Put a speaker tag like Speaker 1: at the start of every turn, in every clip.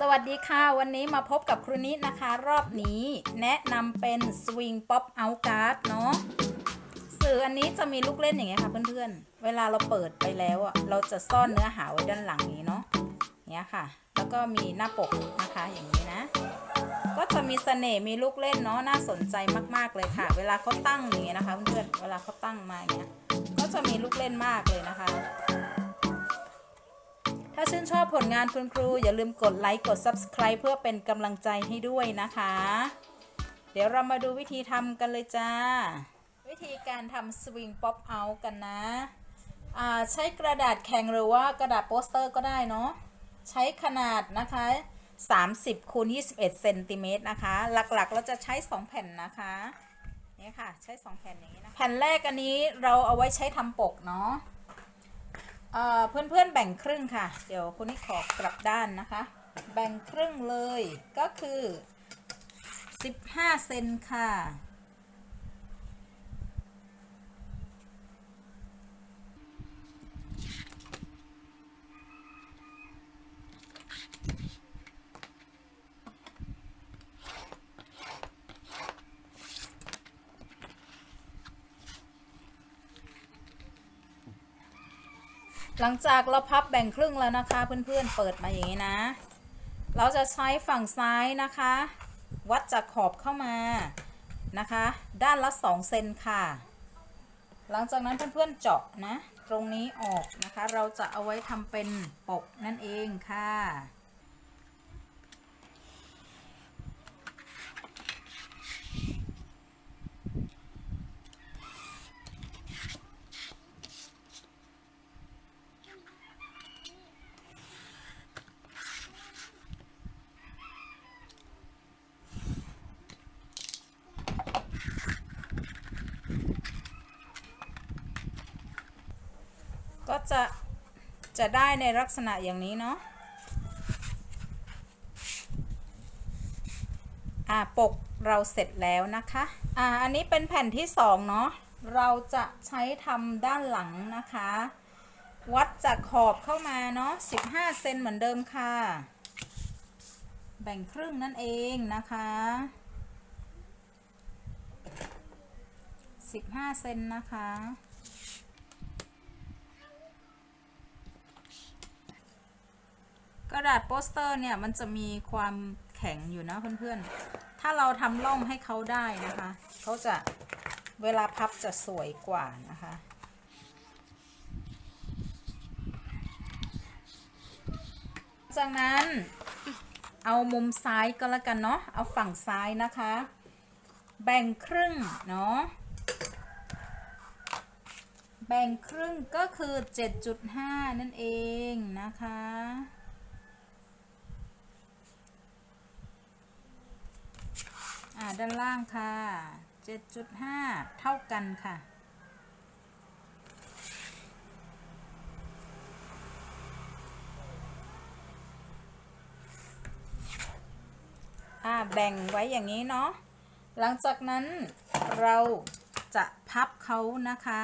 Speaker 1: สวัสดีค่ะ วันนี้มาพบกับครูนิดนะคะ รอบนี้แนะนำเป็น Swing Pop Out Card เนาะสื่ออันนี้จะมีลูกเล่นอย่างเงี้ยค่ะเพื่อนๆ เวลาเราเปิดไปแล้วอะเราจะซ่อนเนื้อหาไว้ด้านหลังนี้เนาะเนี้ยค่ะ แล้วก็มีหน้าปกนะคะอย่างนี้นะ ก็จะมีเสน่ห์มีลูกเล่นเนาะน่าสนใจมากๆเลยค่ะ เวลาเขาตั้งอย่างเงี้ยนะคะเพื่อนๆเวลาเขาตั้งมาอย่างเงี้ยก็จะมีลูกเล่นมากเลยนะคะาชื่นชอบผลงานคุณครู อย่าลืมกดไลค์กด Subscribe เพื่อเป็นกำลังใจให้ด้วยนะคะ เดี๋ยวเรามาดูวิธีทำกันเลยจ้า วิธีการทำ Swing Pop Out กันนะใช้กระดาษแข็งหรือว่ากระดาษโปสเตอร์ก็ได้เนาะใช้ขนาดนะคะ 30คูณ21เซนติเมตรนะคะ หลักๆ เราจะใช้ 2 แผ่นนะคะนี่ค่ะ ใช้ 2 แผ่นอย่างนี้นะแผ่นแรกอันนี้เราเอาไว้ใช้ทำปกเนาะ เพื่อนๆแบ่งครึ่งค่ะ เดี๋ยวคนนี้ขอกลับด้านนะคะ แบ่งครึ่งเลยก็คือ 15 เซนค่ะ หลังจากเราพับแบ่งครึ่งแล้วนะคะ เพื่อนๆเปิดมาอย่างนี้นะ เราจะใช้ฝั่งซ้ายนะคะ วัดจากขอบเข้ามานะคะ ด้านละ2เซนค่ะ หลังจากนั้นเพื่อนๆเจาะนะ ตรงนี้ออกนะคะ เราจะเอาไว้ทำเป็นปกนั่นเองค่ะ จะจะได้ในลักษณะอย่างนี้เนาะอ่าปกเราเสร็จแล้วนะคะอ่าอันนี้เป็นแผ่นที่สองเนาะเราจะใช้ทำด้านหลังนะคะ วัดจากขอบเข้ามาเนาะ15เซนเหมือนเดิมค่ะ แบ่งครึ่งนั่นเองนะคะ15เซนนะคะ กระดาษโปสเตอร์เนี่ยมันจะมีความแข็งอยู่นะเพื่อนๆ ถ้าเราทำร่องให้เขาได้นะคะเขาจะเวลาพับจะสวยกว่านะคะจากนั้นเอามุมซ้ายก็แล้วกันเนาะ เอาฝั่งซ้ายนะคะ แบ่งครึ่งเนาะ แบ่งครึ่งก็คือ 7.5 นั่นเองนะคะ อ่าด้านล่างค่ะ 7.5 เท่ากันค่ะ อ่าแบ่งไว้อย่างนี้เนาะ หลังจากนั้นเราจะพับเขานะคะ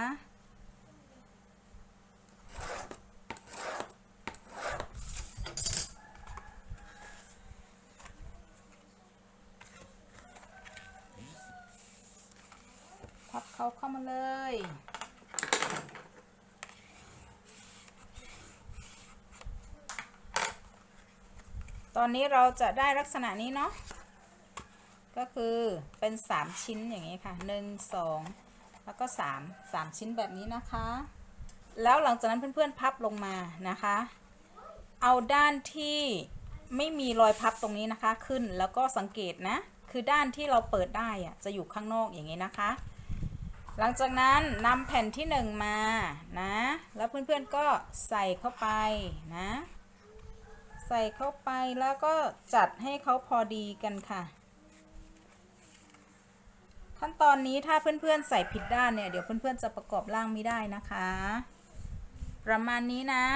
Speaker 1: เขาเข้ามาเลย ตอนนี้เราจะได้ลักษณะนี้เนาะ ก็คือเป็น 3 ชิ้นอย่างนี้ค่ะ 1 2 แล้วก็ 3 3 ชิ้นแบบนี้นะคะ แล้วหลังจากนั้นเพื่อนๆพับลงมานะคะ เอาด้านที่ไม่มีรอยพับตรงนี้นะคะขึ้นแล้วก็สังเกตนะ คือด้านที่เราเปิดได้อะจะอยู่ข้างนอกอย่างนี้นะคะ หลังจากนั้นนำแผ่นที่1มานะ แล้วเพื่อนๆก็ใส่เข้าไปนะ ใส่เข้าไปแล้วก็จัดให้เขาพอดีกันค่ะ ขั้นตอนนี้ถ้าเพื่อนๆใส่ผิดด้านเนี่ย เดี๋ยวเพื่อนๆจะประกอบร่างไม่ได้นะคะ ประมาณนี้นะ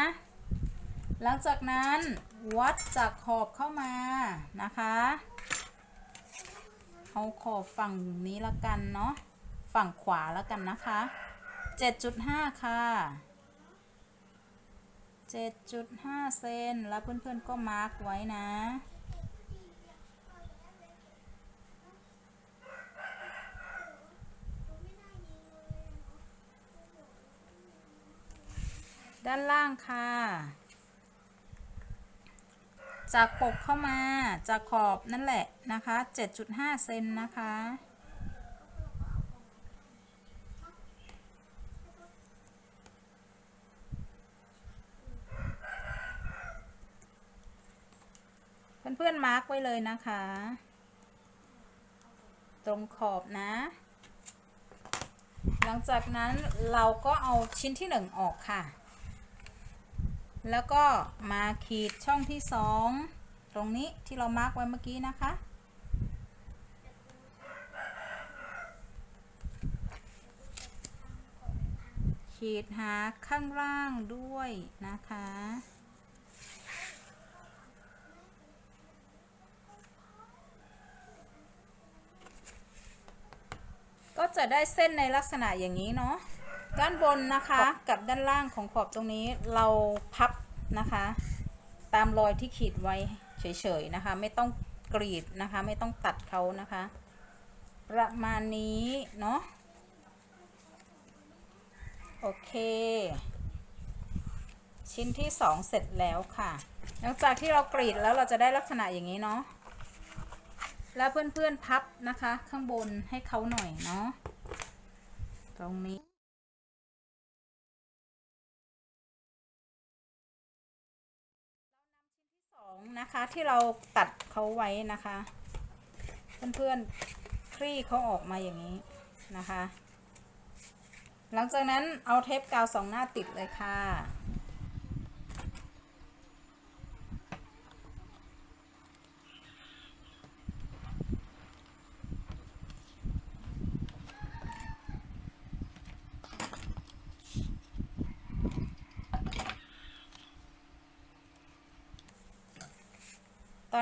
Speaker 1: หลังจากนั้นวัดจากขอบเข้ามานะคะเอาขอบฝั่งนี้ละกันเนาะ ฝั่งขวาแล้วกันนะคะ 7.5 ค่ะ 7.5 เซน แล้วเพื่อนๆก็มาร์กไว้นะ ด้านล่างค่ะ จากปกเข้ามา จากขอบนั่นแหละนะคะ 7.5 เซนนะคะ พื่อนๆมาร์กไว้เลยนะคะ ตรงขอบนะ หลังจากนั้นเราก็เอาชิ้นที่หนึ่งออกค่ะ แล้วก็มาขีดช่องที่สองตรงนี้ที่เรามาร์กไว้เมื่อกี้นะคะ ขีดหาข้างล่างด้วยนะคะ จะได้เส้นในลักษณะอย่างนี้เนาะด้านบนนะคะกับด้านล่างของขอบตรงนี้เราพับนะคะ ตามรอยที่ขีดไว้เฉยๆนะคะ ไม่ต้องกรีดนะคะ ไม่ต้องตัดเขานะคะ ประมาณนี้เนาะโอเค ชิ้นที่สองเสร็จแล้วค่ะ หลังจากที่เรากรีดแล้วเราจะได้ลักษณะอย่างนี้เนาะ แล้วเพื่อนๆพับนะคะ ข้างบนให้เขาหน่อยเนาะตรงนี้สองนะคะที่เราตัดเขาไว้นะคะ เพื่อนๆคลี่เขาออกมาอย่างนี้นะคะ หลังจากนั้นเอาเทปกาวสองหน้าติดเลยค่ะ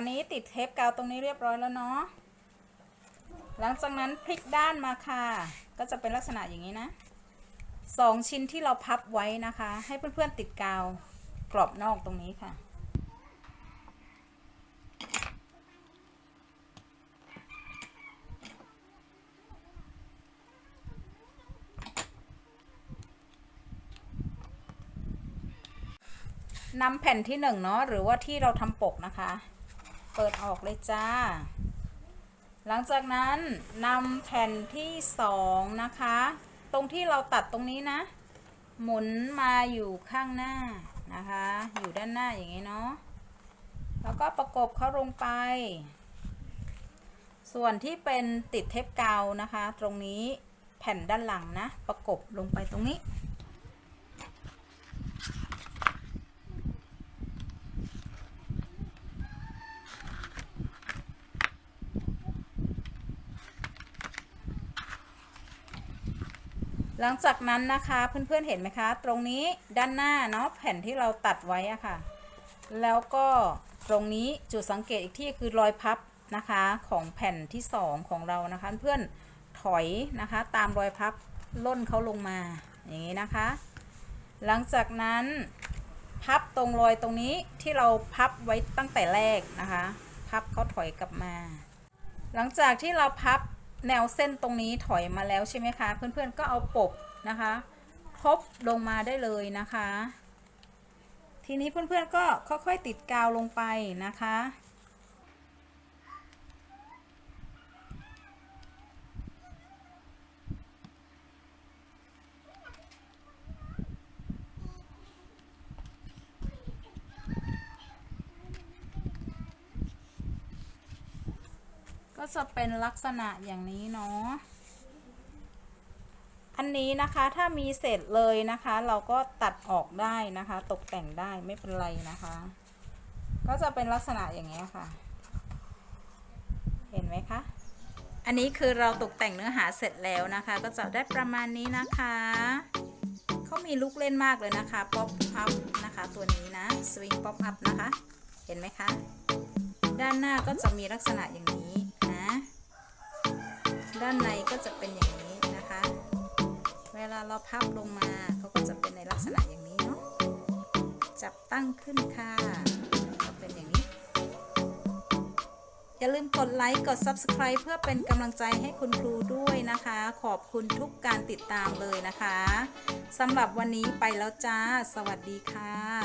Speaker 1: อนนี้ติดเทปกาวตรงนี้เรียบร้อยแล้วเนาะ หลังจากนั้นพลิกด้านมาค่ะ ก็จะเป็นลักษณะอย่างนี้นะสองชิ้นที่เราพับไว้นะคะ ให้เพื่อนๆติดกาวกรอบนอกตรงนี้ค่ะ นำแผ่นที่หนึ่งเนาะหรือว่าที่เราทำปกนะคะ ปิดออกเลยจ้า หลังจากนั้นนำแผ่นที่สองนะคะ ตรงที่เราตัดตรงนี้นะ หมุนมาอยู่ข้างหน้านะคะ อยู่ด้านหน้าอย่างนี้เนาะ แล้วก็ประกบเข้าลงไป ส่วนที่เป็นติดเทปกาวนะคะ ตรงนี้แผ่นด้านหลังนะ ประกบลงไปตรงนี้ หลังจากนั้นนะคะเพื่อนๆเห็นไหมคะ ตรงนี้ด้านหน้าเนาะแผ่นที่เราตัดไว้อะค่ะ แล้วก็ตรงนี้จุดสังเกตอีกที่คือรอยพับนะคะของแผ่นที่สองของเรานะคะ เพื่อนถอยนะคะตามรอยพับล่นเขาลงมาอย่างนี้นะคะ หลังจากนั้นพับตรงรอยตรงนี้ที่เราพับไว้ตั้งแต่แรกนะคะ พับเขาถอยกลับมา หลังจากที่เราพับ แนวเส้นตรงนี้ถอยมาแล้วใช่ไหมคะ เพื่อนๆก็เอาปกนะคะทบลงมาได้เลยนะคะ ทีนี้เพื่อนๆก็ค่อยๆติดกาวลงไปนะคะ ก็จะเป็นลักษณะอย่างนี้เนาะ อันนี้นะคะถ้ามีเศษเลยนะคะ เราก็ตัดออกได้นะคะ ตกแต่งได้ไม่เป็นไรนะคะ ก็จะเป็นลักษณะอย่างนี้ค่ะ เห็นไหมคะ อันนี้คือเราตกแต่งเนื้อหาเสร็จแล้วนะคะ ก็จะได้ประมาณนี้นะคะเขามีลูกเล่นมากเลยนะคะป๊อปอัพนะคะตัวนี้นะสวิงป๊อปอัพนะคะ เห็นไหมคะ ด้านหน้าก็จะมีลักษณะอย่าง ด้านในก็จะเป็นอย่างนี้นะคะ เวลาเราพับลงมาเขาก็จะเป็นในลักษณะอย่างนี้เนาะ จับตั้งขึ้นค่ะก็เป็นอย่างนี้ อย่าลืมกดไลค์กด Subscribe เพื่อเป็นกำลังใจให้คุณครูด้วยนะคะ ขอบคุณทุกการติดตามเลยนะคะสำหรับวันนี้ไปแล้วจ้า สวัสดีค่ะ